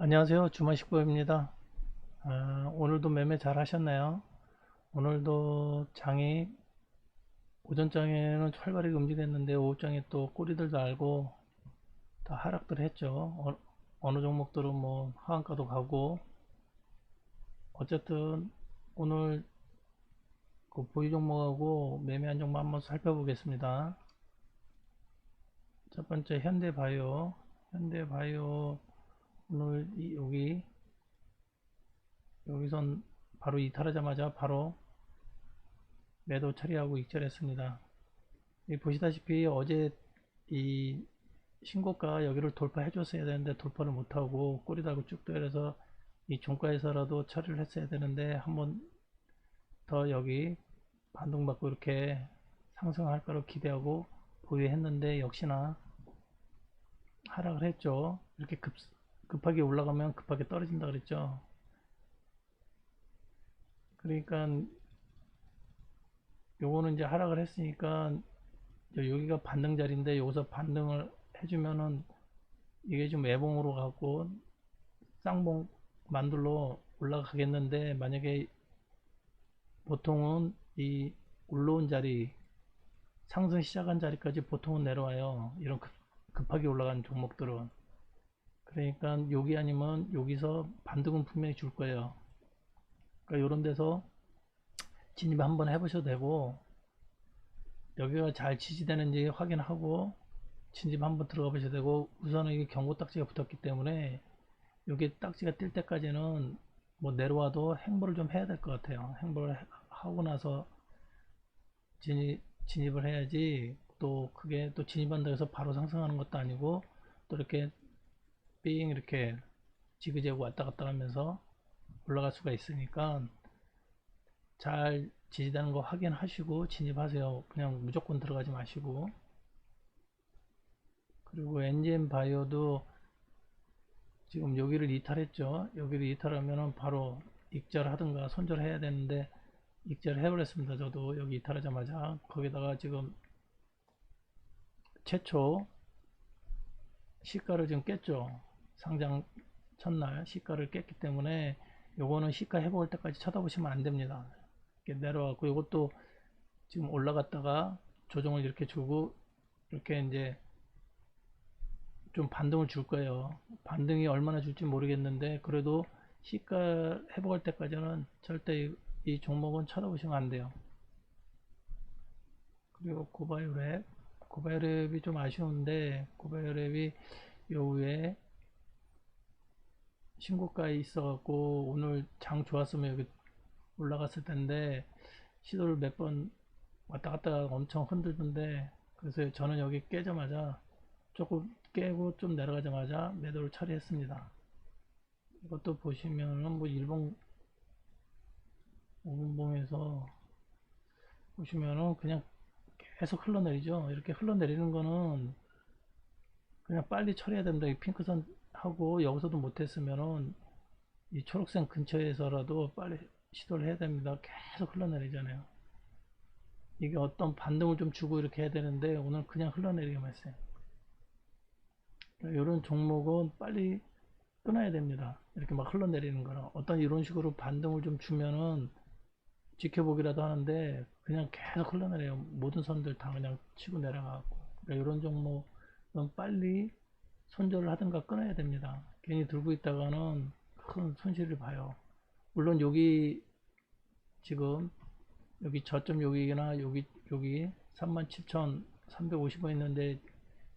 안녕하세요. 주만식부입니다. 아, 오늘도 매매 잘 하셨나요? 오늘도 장이 오전장에는 활발하게 움직였는데 오후장에 또 꼬리들 달고 다 하락들 했죠. 어, 느 종목들은 뭐 하한가도 가고 어쨌든 오늘 그 보유 종목하고 매매한 종목 한번 살펴보겠습니다. 첫 번째 현대바이오 현대바이오 오늘 이, 여기 여기선 바로 이탈하자마자 바로 매도 처리하고 익절했습니다. 이 보시다시피 어제 이 신고가 여기를 돌파해 줬어야 되는데 돌파를 못하고 꼬리 달고 쭉 떨어서 이 종가에서라도 처리를 했어야 되는데 한번 더 여기 반동받고 이렇게 상승할 거로 기대하고 보유했는데 역시나 하락을 했죠. 이렇게 급, 급하게 올라가면 급하게 떨어진다 그랬죠. 그러니까 요거는 이제 하락을 했으니까 여기가 반등 자리인데 여기서 반등을 해주면은 이게 좀 애봉으로 가고 쌍봉 만들로 올라가겠는데 만약에 보통은 이 올라온 자리 상승 시작한 자리까지 보통은 내려와요 이런 급하게 올라간 종목들은 그러니까 여기 아니면 여기서 반등은 분명히 줄 거예요. 그러니까 이런 데서 진입 한번 해보셔도 되고 여기가 잘 지지되는지 확인하고 진입 한번 들어가 보셔도 되고 우선은 이게 경고 딱지가 붙었기 때문에 여기 딱지가 뜰 때까지는 뭐 내려와도 행보를 좀 해야 될 것 같아요. 행보를 하고 나서 진입, 진입을 해야지 또 그게 또 진입한다고 해서 바로 상승하는 것도 아니고 또 이렇게 삥 이렇게 지그재그 왔다 갔다 하면서 올라갈 수가 있으니까 잘 지지되는 거 확인하시고 진입하세요. 그냥 무조건 들어가지 마시고 그리고 엔진 바이오도 지금 여기를 이탈했죠. 여기를 이탈하면은 바로 익절하든가 손절해야 되는데 익절 해버렸습니다. 저도 여기 이탈하자마자 거기다가 지금 최초 시가를 지금 깼죠. 상장 첫날 시가를 깼기 때문에 요거는 시가 회복할 때까지 쳐다보시면 안 됩니다. 이렇게 내려왔고 이것도 지금 올라갔다가 조정을 이렇게 주고 이렇게 이제 좀 반등을 줄 거예요. 반등이 얼마나 줄지 모르겠는데 그래도 시가 회복할 때까지는 절대 이, 이 종목은 쳐다보시면 안 돼요. 그리고 고바이오랩 고바이오랩이 좀 아쉬운데 고바이오랩이 요 위에 신고가에 있어갖고 오늘 장 좋았으면 여기 올라갔을 텐데 시도를 몇 번 왔다 갔다 엄청 흔들던데 그래서 저는 여기 깨자마자 조금 깨고 좀 내려가자마자 매도를 처리했습니다. 이것도 보시면은 뭐 일본 5분봉에서 보시면은 그냥 계속 흘러내리죠. 이렇게 흘러내리는 거는 그냥 빨리 처리해야 됩니다. 이 핑크선 하고 여기서도 못했으면은 이 초록색 근처에서라도 빨리 시도를 해야 됩니다. 계속 흘러내리잖아요. 이게 어떤 반등을 좀 주고 이렇게 해야 되는데 오늘 그냥 흘러내리게만 했어요. 이런 종목은 빨리 끊어야 됩니다. 이렇게 막 흘러내리는 거랑 어떤 이런 식으로 반등을 좀 주면은 지켜보기라도 하는데 그냥 계속 흘러내려요. 모든 선들 다 그냥 치고 내려가고 그러니까 이런 종목은 빨리 손절을 하든가 끊어야 됩니다. 괜히 들고 있다가는 큰 손실을 봐요. 물론 여기 지금 여기 저점 여기나 여기 여기 37,350원 있는데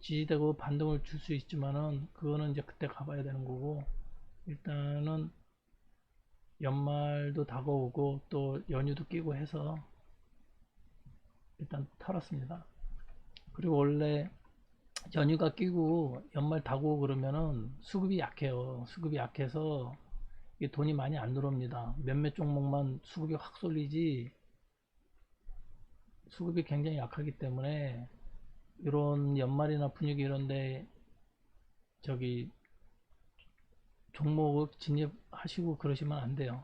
지지되고 반등을 줄 수 있지만은 그거는 이제 그때 가봐야 되는 거고 일단은 연말도 다가오고 또 연휴도 끼고 해서 일단 털었습니다. 그리고 원래 연휴가 끼고 연말 다고 그러면은 수급이 약해요. 수급이 약해서 돈이 많이 안 들어옵니다. 몇몇 종목만 수급이 확 쏠리지 수급이 굉장히 약하기 때문에 이런 연말이나 분위기 이런데 저기 종목 진입하시고 그러시면 안 돼요.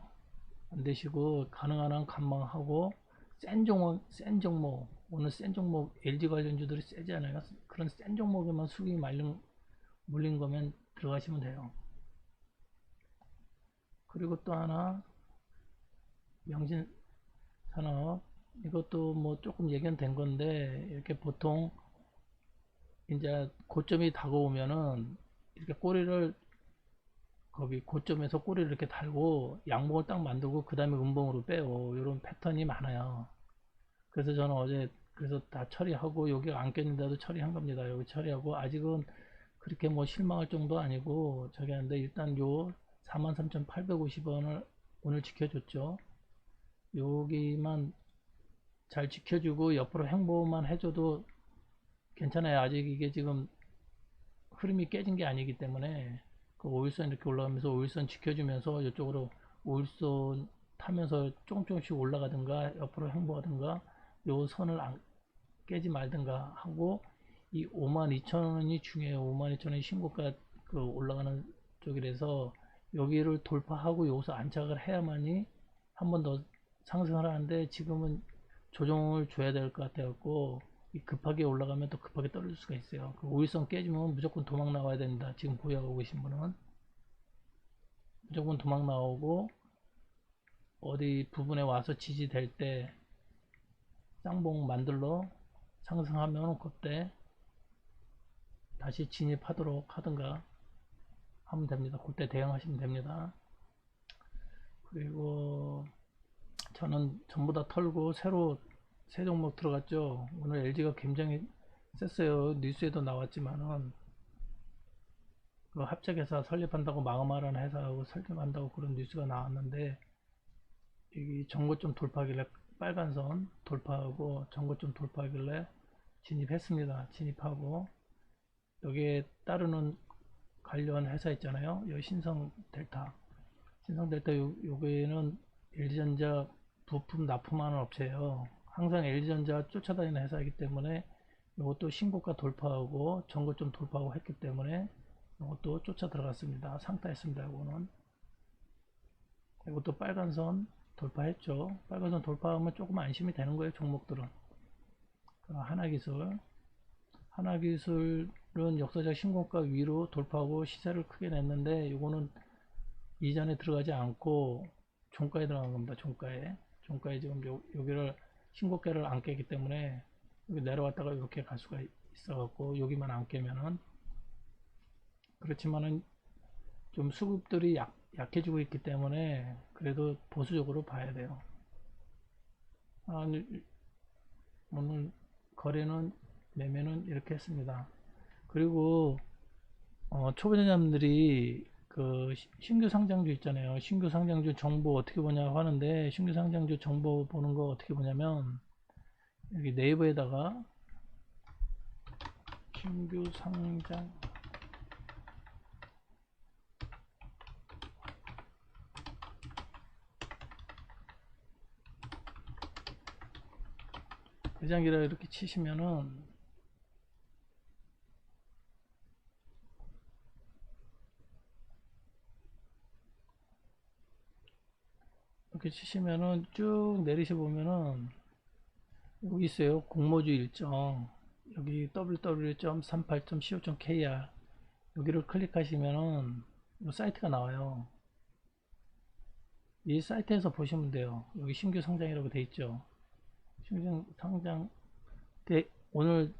안 되시고 가능한 한 관망하고 센 종목 센 종목 오늘 센 종목 LG 관련주들이 세잖아요. 그런 센 종목에만 수급이 말린 물린 거면 들어가시면 돼요. 그리고 또 하나 명신산업 이것도 뭐 조금 예견된 건데 이렇게 보통 이제 고점이 다가오면은 이렇게 꼬리를 거기 고점에서 꼬리를 이렇게 달고 양봉을 딱 만들고 그 다음에 음봉으로 빼요 이런 패턴이 많아요 그래서 저는 어제 그래서 다 처리하고 여기 안 깼는데도 처리한 겁니다. 여기 처리하고 아직은 그렇게 뭐 실망할 정도 아니고 저기 하는데 일단 요 43,850원을 오늘 지켜줬죠. 여기만 잘 지켜주고 옆으로 행보만 해줘도 괜찮아요. 아직 이게 지금 흐름이 깨진 게 아니기 때문에 그 5일선 이렇게 올라가면서 5일선 지켜주면서 이쪽으로 5일선 타면서 조금 조금씩 올라가든가 옆으로 행보하든가 요 선을 안 깨지 말든가 하고 이 52,000원이 중요해요 52,000원이 신고가 그 올라가는 쪽이라서 여기를 돌파하고 여기서 안착을 해야만이 한 번 더 상승을 하는데 지금은 조정을 줘야 될 것 같아갖고 급하게 올라가면 또 급하게 떨어질 수가 있어요. 그 5일선 깨지면 무조건 도망 나와야 된다. 지금 보유하고 계신 분은 무조건 도망 나오고 어디 부분에 와서 지지될 때 쌍봉 만들러 상승하면 그때 다시 진입하도록 하든가 하면 됩니다. 그때 대응하시면 됩니다. 그리고 저는 전부 다 털고 새로 새 종목 들어갔죠. 오늘 LG가 굉장히 셌어요. 뉴스에도 나왔지만은 그 합작회사 설립한다고 마감하라는 회사하고 설립한다고 그런 뉴스가 나왔는데 여기 정고점 돌파하길래 빨간선 돌파하고 정고점 돌파하길래 진입했습니다. 진입하고 여기에 따르는 관련 회사 있잖아요. 여기 신성 델타 신성 델타 요, 요거에는 LG전자 부품 납품하는 업체예요. 항상 LG전자 쫓아다니는 회사이기 때문에 이것도 신고가 돌파하고 전고점 돌파하고 했기 때문에 이것도 쫓아 들어갔습니다. 상타했습니다. 이거는 이것도 빨간선 돌파했죠. 빨간선 돌파하면 조금 안심이 되는 거예요. 종목들은 하나기술 하나기술은 역사적 신고가 위로 돌파하고 시세를 크게 냈는데 이거는 이전에 들어가지 않고 종가에 들어간 겁니다. 종가에 종가에 지금 요, 여기를 신고가를 안 깨기 때문에 여기 내려왔다가 이렇게 갈 수가 있어 갖고 여기만 안 깨면은 그렇지만은 좀 수급들이 약, 약해지고 있기 때문에 그래도 보수적으로 봐야 돼요 아, 오늘 거래는 매매는 이렇게 했습니다 그리고 어, 초보자님들이 그 신규 상장주 있잖아요. 신규 상장주 정보 어떻게 보냐 하는데 신규 상장주 정보 보는 거 어떻게 보냐면 여기 네이버에다가 신규 상장 대장기라 이렇게 치시면은 이렇게 치시면은 쭉 내리셔 보면은 여기 있어요. 공모주 일정. 여기 www.38.co.kr 여기를 클릭하시면은 이 사이트가 나와요. 이 사이트에서 보시면 돼요. 여기 신규 상장이라고 돼 있죠 신규 상장 오늘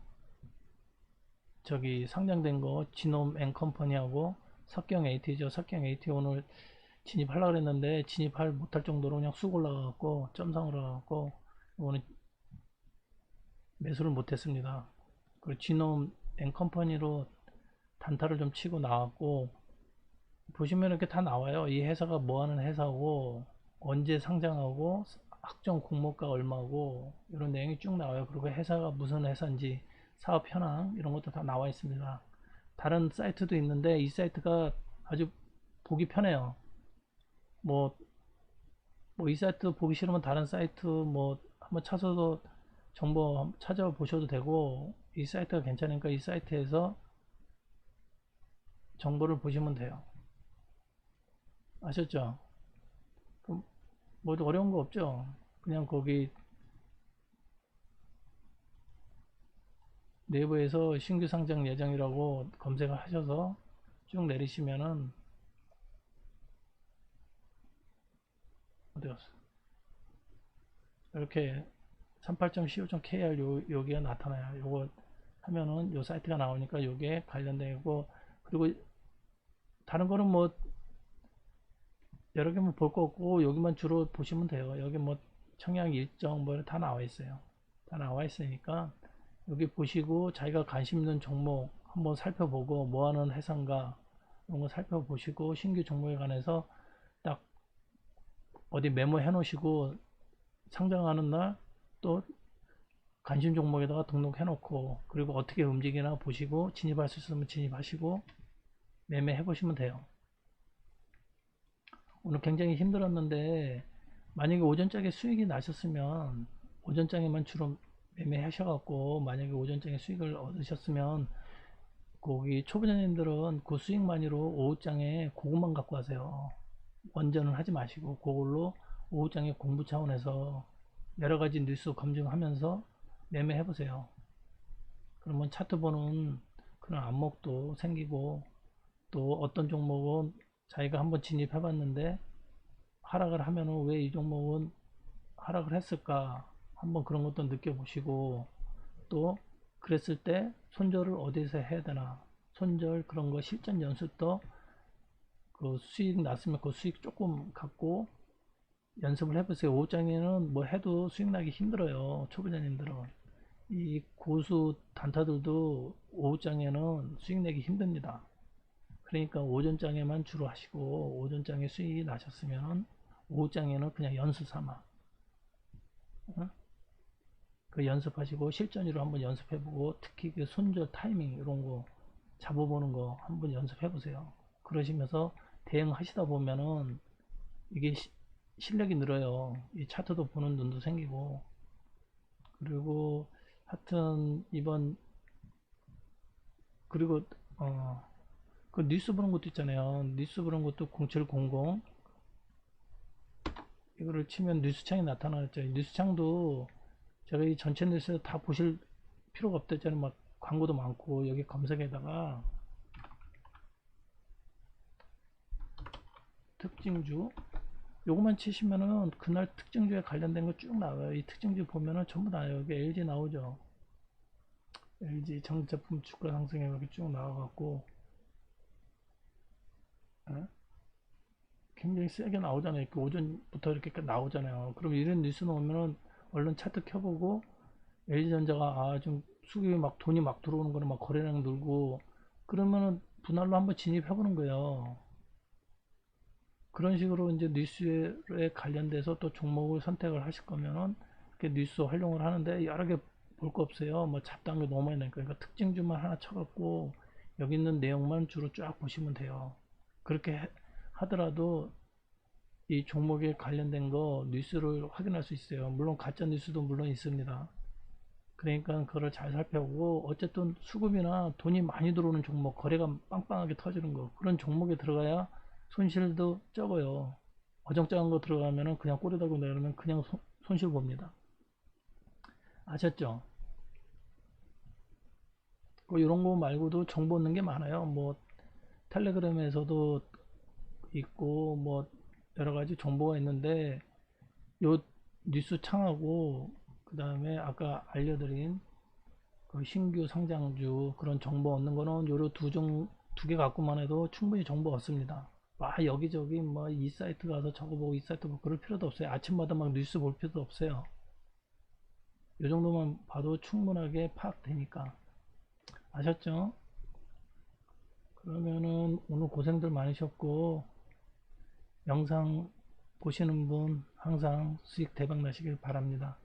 저기 상장된 거 지놈 앤 컴퍼니하고 석경 AT죠 석경 AT 오늘 진입하려고 했는데 진입할 못할 정도로 그냥 쑥 올라가갖고 점상으로 가갖고 이거는 매수를 못했습니다. 그리고 지놈 앤 컴퍼니로 단타를 좀 치고 나왔고 보시면 이렇게 다 나와요. 이 회사가 뭐하는 회사고 언제 상장하고 확정 공모가 얼마고 이런 내용이 쭉 나와요. 그리고 회사가 무슨 회사인지 사업 현황 이런 것도 다 나와 있습니다. 다른 사이트도 있는데 이 사이트가 아주 보기 편해요. 뭐, 뭐 이 사이트 보기 싫으면 다른 사이트 뭐 한번 찾아서 정보 찾아보셔도 되고 이 사이트가 괜찮으니까 이 사이트에서 정보를 보시면 돼요. 아셨죠? 뭐 어려운 거 없죠? 그냥 거기 네이버에서 신규 상장 예정이라고 검색을 하셔서 쭉 내리시면은 어디 갔어? 이렇게 38.co.kr 요, 여기가 나타나요. 요거 하면은 요 사이트가 나오니까 요게 관련되고 그리고 다른 거는 뭐 여러 개만 볼 거 없고 여기만 주로 보시면 돼요. 여기 뭐 청약 일정 뭐 다 나와 있어요. 다 나와 있으니까 여기 보시고 자기가 관심 있는 종목 한번 살펴보고 뭐하는 회사인가 이런 거 살펴보시고 신규 종목에 관해서 딱 어디 메모해 놓으시고 상장하는 날 또 관심 종목에다가 등록해 놓고 그리고 어떻게 움직이나 보시고 진입할 수 있으면 진입하시고 매매해 보시면 돼요. 오늘 굉장히 힘들었는데 만약에 오전장에 수익이 나셨으면 오전장에만 주로 매매하셔갖고 만약에 오전장에 수익을 얻으셨으면 거기 초보자님들은 그 수익만으로 오후장에 그것만 갖고 가세요. 원전은 하지 마시고 그걸로 오후장에 공부 차원에서 여러가지 뉴스 검증하면서 매매해 보세요. 그러면 차트 보는 그런 안목도 생기고 또 어떤 종목은 자기가 한번 진입해 봤는데 하락을 하면은 왜 이 종목은 하락을 했을까 한번 그런 것도 느껴보시고 또 그랬을 때 손절을 어디서 해야 되나 손절 그런 거 실전 연습도 그 수익 났으면 그 수익 조금 갖고 연습을 해보세요. 5장에는 뭐 해도 수익 나기 힘들어요. 초보자님들은 이 고수 단타들도 오후장에는 수익 내기 힘듭니다. 그러니까 오전장에만 주로 하시고 오전장에 수익이 나셨으면 오후장에는 그냥 연습 삼아 어? 그 연습하시고 실전으로 한번 연습해보고 특히 그 손절 타이밍 이런 거 잡아보는 거 한번 연습해보세요. 그러시면서 대응하시다 보면은 이게 시, 실력이 늘어요. 이 차트도 보는 눈도 생기고 그리고 하여튼 이번 그리고 어 그 뉴스 보는 것도 있잖아요. 뉴스 보는 것도 0700 이거를 치면 뉴스창이 나타나죠. 뉴스창도 제가 이 전체 뉴스 다 보실 필요가 없댔잖아요. 막 광고도 많고 여기 검색에다가 특징주 요것만 치시면은 그날 특징주에 관련된 거 쭉 나와요. 이 특징주 보면은 전부 다 여기 LG 나오죠. LG 전제품 주가 상승에 이렇게 쭉 나와갖고 에? 굉장히 세게 나오잖아요. 이렇게 오전부터 이렇게 나오잖아요. 그럼 이런 뉴스 나오면은 얼른 차트 켜보고 LG전자가 아 좀 수급이 막 돈이 막 들어오는 거는 막 거래량 늘고 그러면은 분할로 한번 진입해보는 거예요. 그런 식으로 이제 뉴스에 관련돼서 또 종목을 선택을 하실 거면은 이렇게 뉴스 활용을 하는데 여러 개 볼 거 없어요. 뭐 잡다한 게 너무 많이 나니까 그러니까 특징주만 하나 쳐갖고 여기 있는 내용만 주로 쫙 보시면 돼요. 그렇게 하더라도 이 종목에 관련된 거 뉴스를 확인할 수 있어요. 물론 가짜 뉴스도 물론 있습니다. 그러니까 그거를 잘 살펴보고 어쨌든 수급이나 돈이 많이 들어오는 종목 거래가 빵빵하게 터지는 거 그런 종목에 들어가야 손실도 적어요. 어정쩡한 거 들어가면은 그냥 꼬리 달고 내려면 그냥 손, 손실 봅니다. 아셨죠? 뭐 이런 거 말고도 정보 얻는 게 많아요. 뭐 텔레그램에서도 있고 뭐 여러 가지 정보가 있는데 요 뉴스 창하고 그 다음에 아까 알려드린 그 신규 상장주 그런 정보 얻는 거는 요로 두종 두개 갖고만 해도 충분히 정보 얻습니다. 와 여기저기 뭐 이 사이트 가서 저거 보고 이 사이트 보고 그럴 필요도 없어요. 아침마다 막 뉴스 볼 필요도 없어요. 요 정도만 봐도 충분하게 파악되니까 아셨죠? 그러면은 오늘 고생들 많으셨고 영상 보시는 분 항상 수익 대박 나시길 바랍니다.